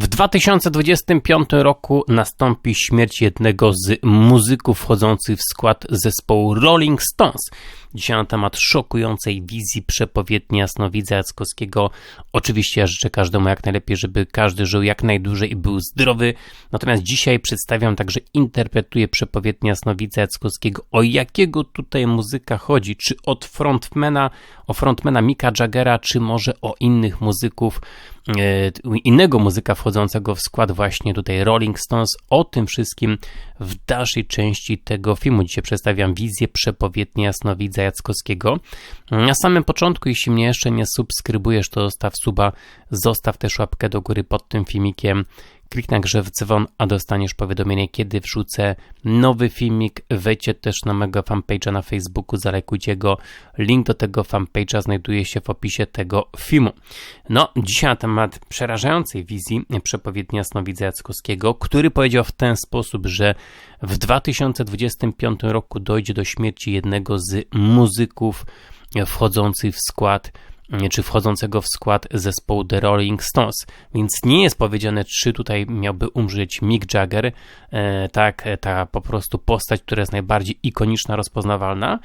W 2025 roku nastąpi śmierć jednego z muzyków wchodzących w skład zespołu Rolling Stones. Dzisiaj na temat szokującej wizji przepowiedni jasnowidza Jackowskiego. Oczywiście ja życzę każdemu jak najlepiej, żeby każdy żył jak najdłużej i był zdrowy. Natomiast dzisiaj przedstawiam także, interpretuję przepowiedni jasnowidza Jackowskiego. O jakiego tutaj muzyka chodzi? Czy od frontmana, o frontmana Mika Jaggera, czy może o innych muzyków, e, innego muzyka wchodzącego w skład właśnie tutaj Rolling Stones. O tym wszystkim w dalszej części tego filmu. Dzisiaj przedstawiam wizję przepowiedni jasnowidza Jackowskiego. Na samym początku, jeśli mnie jeszcze nie subskrybujesz, to zostaw suba, zostaw też łapkę do góry pod tym filmikiem. Kliknij także w dzwon, a dostaniesz powiadomienie, kiedy wrzucę nowy filmik. Wejdźcie też na mego fanpage'a na Facebooku, zalajkujcie go. Link do tego fanpage'a znajduje się w opisie tego filmu. No, dzisiaj na temat przerażającej wizji przepowiedni jasnowidza Jackowskiego, który powiedział w ten sposób, że w 2025 roku dojdzie do śmierci jednego z muzyków wchodzących w skład czy wchodzącego w skład zespołu The Rolling Stones. Więc nie jest powiedziane, czy tutaj miałby umrzeć Mick Jagger, e, tak, ta po prostu postać, która jest najbardziej ikoniczna, rozpoznawalna.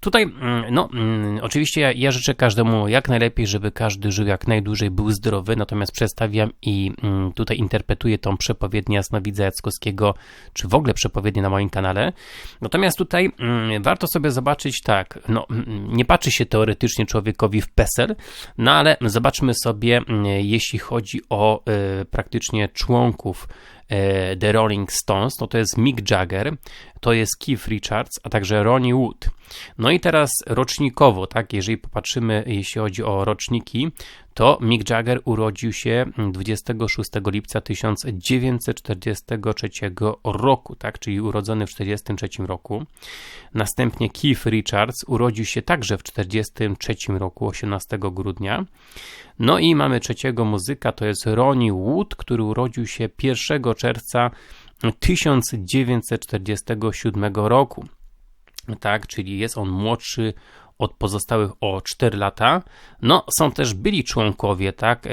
Tutaj, mm, no, mm, oczywiście ja, ja życzę każdemu jak najlepiej, żeby każdy żył jak najdłużej, był zdrowy, natomiast przedstawiam i mm, tutaj interpretuję tą przepowiednię jasnowidza Jackowskiego, czy w ogóle przepowiednię na moim kanale. Natomiast tutaj warto sobie zobaczyć tak, no, nie patrzy się teoretycznie człowiekowi w PESEL, no ale zobaczmy sobie, mm, jeśli chodzi o y, praktycznie członków The Rolling Stones, no to jest Mick Jagger, to jest Keith Richards, a także Ronnie Wood. No i teraz rocznikowo, tak, jeżeli popatrzymy, jeśli chodzi o roczniki, to Mick Jagger urodził się 26 lipca 1943 roku, tak, czyli urodzony w 1943 roku. Następnie Keith Richards urodził się także w 1943 roku, 18 grudnia. No i mamy trzeciego muzyka, to jest Ronnie Wood, który urodził się 1 czerwca 1947 roku. Tak, czyli jest on młodszy od pozostałych o 4 lata. No, są też byli członkowie, tak, e,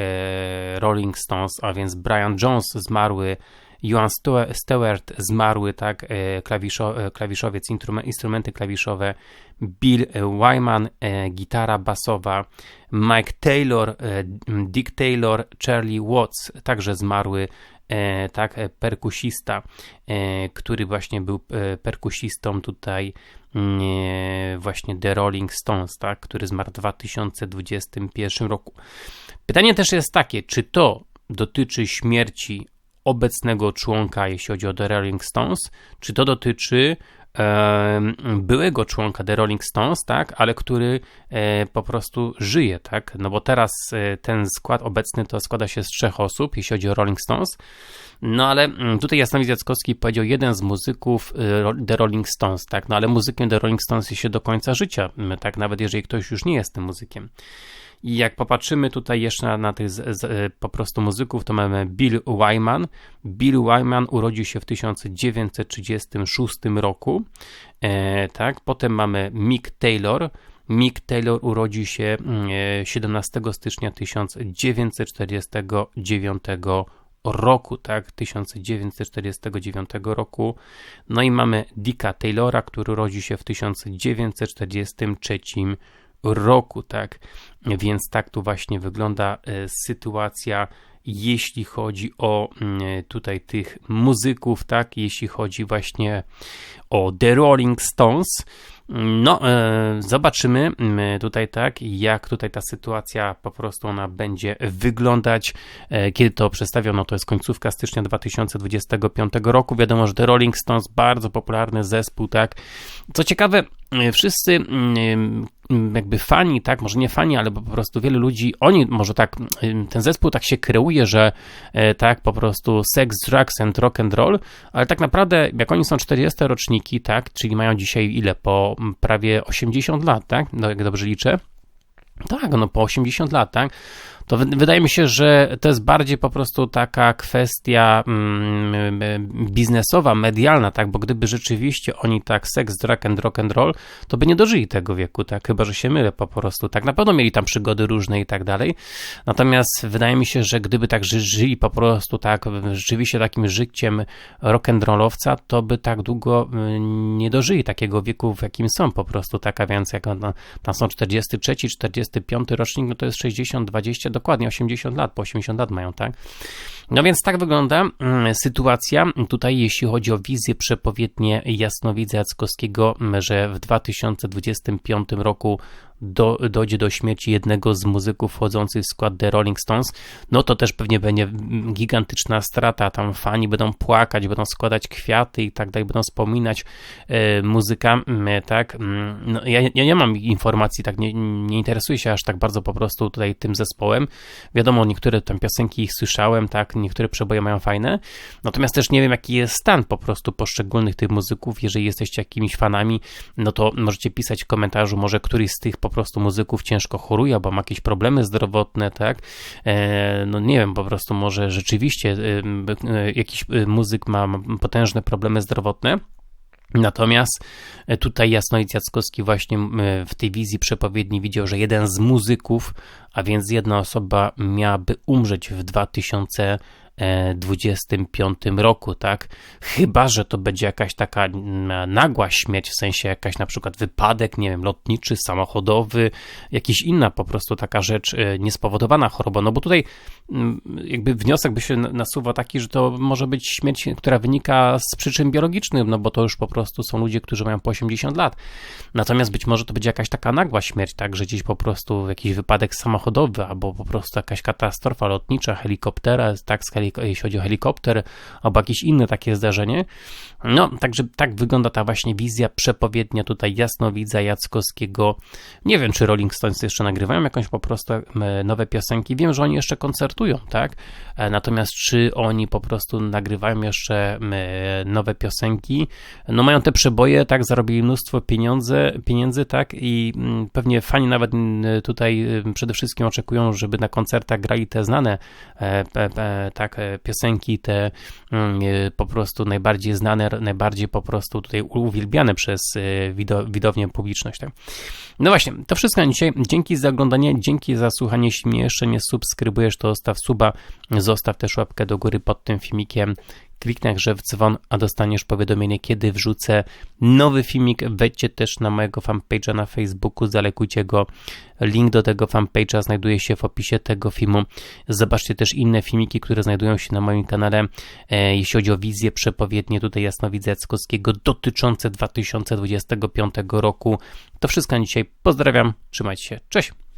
Rolling Stones, a więc Brian Jones zmarły, Joan Stewart zmarły, tak, e, klawiszo, e, klawiszowiec, instrumenty klawiszowe, Bill Wyman, gitara basowa, Mike Taylor, Dick Taylor, Charlie Watts, także zmarły tak, e, perkusista, e, który właśnie był perkusistą tutaj mm, właśnie The Rolling Stones, tak, który zmarł w 2021 roku. Pytanie też jest takie, czy to dotyczy śmierci obecnego członka, jeśli chodzi o The Rolling Stones, czy to dotyczy byłego członka The Rolling Stones, tak, ale który e, po prostu żyje, tak, no bo teraz e, ten skład obecny to składa się z trzech osób, jeśli chodzi o Rolling Stones, no ale mm, tutaj Jasnowidz Jackowski powiedział jeden z muzyków e, The Rolling Stones, tak, no ale muzykiem The Rolling Stones jest się do końca życia, tak, nawet jeżeli ktoś już nie jest tym muzykiem. I jak popatrzymy tutaj jeszcze na, na tych z, z, e, po prostu muzyków, to mamy Bill Wyman. Bill Wyman urodził się w 1936 roku. E, tak, potem mamy Mick Taylor. Mick Taylor urodził się 17 mm, e, stycznia 1949 roku, tak, 1949 roku. No i mamy Dicka Taylora, który urodził się w 1943 roku, tak? Więc tak tu właśnie wygląda e, sytuacja, jeśli chodzi o mm, tutaj tych muzyków, tak? Jeśli chodzi właśnie o The Rolling Stones. No, e, zobaczymy mm, tutaj tak, jak tutaj ta sytuacja po prostu ona będzie wyglądać. E, kiedy to przedstawiono, to jest końcówka stycznia 2025 roku. Wiadomo, że The Rolling Stones bardzo popularny zespół, tak. Co ciekawe, wszyscy mm, jakby fani, tak, może nie fani, ale po prostu wielu ludzi, oni może tak, ten zespół tak się kreuje, że e, tak, po prostu sex, drugs and rock and roll, ale tak naprawdę jak oni są 40 roczniki, tak, czyli mają dzisiaj ile, po prawie 80 lat, tak, no, jak dobrze liczę, tak, no po 80 lat, tak, to wydaje mi się, że to jest bardziej po prostu taka kwestia mm, biznesowa, medialna, tak, bo gdyby rzeczywiście oni tak seks, drag and rock and roll, to by nie dożyli tego wieku, tak, chyba, że się mylę po prostu, tak, na pewno mieli tam przygody różne i tak dalej, natomiast wydaje mi się, że gdyby tak żyli po prostu tak, rzeczywiście takim życiem rock'n'rollowca, to by tak długo nie dożyli takiego wieku, w jakim są po prostu, tak, a więc jak tam są 43, 45 rocznik, no to jest 60, 20, dokładnie 80 lat, po 80 lat mają, tak? No więc tak wygląda mm, sytuacja tutaj, jeśli chodzi o wizję przepowiednie Jasnowidza Jackowskiego, że w 2025 roku do, dojdzie do śmierci jednego z muzyków wchodzących w skład The Rolling Stones, no to też pewnie będzie gigantyczna strata. Tam fani będą płakać, będą składać kwiaty i tak dalej, będą wspominać e, muzyka, tak. No, ja, ja nie mam informacji, tak nie, nie interesuję się aż tak bardzo po prostu tutaj tym zespołem. Wiadomo, niektóre tam piosenki ich słyszałem, tak, niektóre przeboje mają fajne, natomiast też nie wiem, jaki jest stan po prostu poszczególnych tych muzyków. Jeżeli jesteście jakimiś fanami, no to możecie pisać w komentarzu, może któryś z tych po prostu muzyków ciężko choruje, albo ma jakieś problemy zdrowotne, tak? E, no nie wiem, po prostu może rzeczywiście e, e, jakiś muzyk ma potężne problemy zdrowotne. Natomiast tutaj Jasnowic Jackowski właśnie w tej wizji przepowiedni widział, że jeden z muzyków, a więc jedna osoba miałaby umrzeć w 2000 2025 roku, tak? Chyba, że to będzie jakaś taka nagła śmierć, w sensie jakaś na przykład wypadek, nie wiem, lotniczy, samochodowy, jakiś inna po prostu taka rzecz e, niespowodowana choroba. No bo tutaj mm, jakby wniosek by się nasuwa taki, że to może być śmierć, która wynika z przyczyn biologicznych, no bo to już po prostu są ludzie, którzy mają po 80 lat. Natomiast być może to będzie jakaś taka nagła śmierć, tak, że gdzieś po prostu jakiś wypadek samochodowy albo po prostu jakaś katastrofa lotnicza, helikoptera, tak, z jeśli chodzi o helikopter albo jakieś inne takie zdarzenie. No, także tak wygląda ta właśnie wizja przepowiednia tutaj jasnowidza Jackowskiego. Nie wiem, czy Rolling Stones jeszcze nagrywają jakąś po prostu e, nowe piosenki. Wiem, że oni jeszcze koncertują, tak? E, natomiast czy oni po prostu nagrywają jeszcze e, nowe piosenki? No mają te przeboje, tak? Zarobili mnóstwo pieniądze, pieniędzy, tak? I mm, pewnie fani nawet mm, tutaj przede wszystkim oczekują, żeby na koncertach grali te znane, tak? Piosenki, te mm, po prostu najbardziej znane najbardziej po prostu tutaj uwielbiane przez y, widownię publiczność. Tak? No właśnie, to wszystko na dzisiaj. Dzięki za oglądanie, dzięki za słuchanie. Jeśli mnie jeszcze nie subskrybujesz, to zostaw suba, zostaw też łapkę do góry pod tym filmikiem kliknij grze w dzwon, a dostaniesz powiadomienie, kiedy wrzucę nowy filmik. Wejdźcie też na mojego fanpage'a na Facebooku, zalekujcie go. Link do tego fanpage'a znajduje się w opisie tego filmu. Zobaczcie też inne filmiki, które znajdują się na moim kanale, e, jeśli chodzi o wizję przepowiednie tutaj Jasnowidza Jackowskiego dotyczące 2025 roku. To wszystko na dzisiaj. Pozdrawiam, trzymajcie się, cześć!